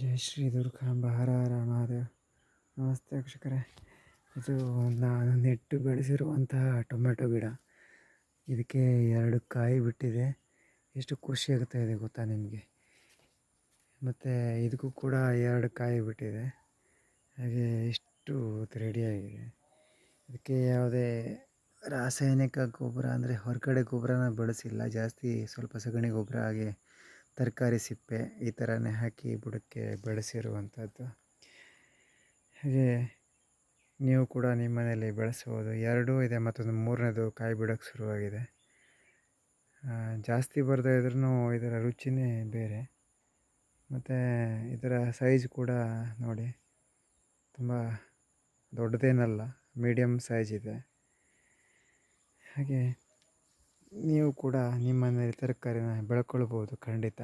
ಜೈ ಶ್ರೀ ದುರ್ಗಾಂಬ ಹರ ಹರ ಮಹಾದೇವ. ನಮಸ್ತೆ ವೀಕ್ಷಕರೇ. ಇದು ನಾನು ನೆಟ್ಟು ಬೆಳೆಸಿರುವಂತಹ ಟೊಮೆಟೊ ಗಿಡ. ಇದಕ್ಕೆ ಎರಡು ಕಾಯಿ ಬಿಟ್ಟಿದೆ. ಎಷ್ಟು ಖುಷಿ ಆಗ್ತಾ ಇದೆ ಗೊತ್ತಾ ನಿಮಗೆ? ಮತ್ತು ಇದಕ್ಕೂ ಕೂಡ ಎರಡು ಕಾಯಿ ಬಿಟ್ಟಿದೆ. ಹಾಗೆ ಎಷ್ಟು ರೆಡಿಯಾಗಿದೆ ಇದಕ್ಕೆ ಯಾವುದೇ ರಾಸಾಯನಿಕ ಗೊಬ್ಬರ ಅಂದರೆ ಹೊರಗಡೆ ಗೊಬ್ಬರನ ಬಳಸಿಲ್ಲ. ಜಾಸ್ತಿ ಸ್ವಲ್ಪ ಸಗಣಿ ಗೊಬ್ಬರ ಹಾಗೆ ತರಕಾರಿ ಸಿಪ್ಪೆ ಈ ಥರನೇ ಹಾಕಿ ಬುಡಕ್ಕೆ ಬೆಳೆಸಿರುವಂಥದ್ದು. ಹಾಗೆ ನೀವು ಕೂಡ ನಿಮ್ಮ ಮನೆಯಲ್ಲಿ ಬೆಳೆಸ್ಬೋದು. ಎರಡೂ ಇದೆ ಮತ್ತೊಂದು ಮೂರನೇದು ಕಾಯಿ ಬಿಡೋಕ್ಕೆ ಶುರುವಾಗಿದೆ. ಜಾಸ್ತಿ ಬರದೇ ಇದ್ರೂ ಇದರ ರುಚಿನೇ ಬೇರೆ. ಮತ್ತು ಇದರ ಸೈಜ್ ಕೂಡ ನೋಡಿ, ತುಂಬ ದೊಡ್ಡದೇನಲ್ಲ, ಮೀಡಿಯಮ್ ಸೈಜ್ ಇದೆ. ಹಾಗೆ ನೀವು ಕೂಡ ನಿಮ್ಮ ತರಕಾರಿನ ಬೆಳ್ಕೊಳ್ಬೋದು ಖಂಡಿತ.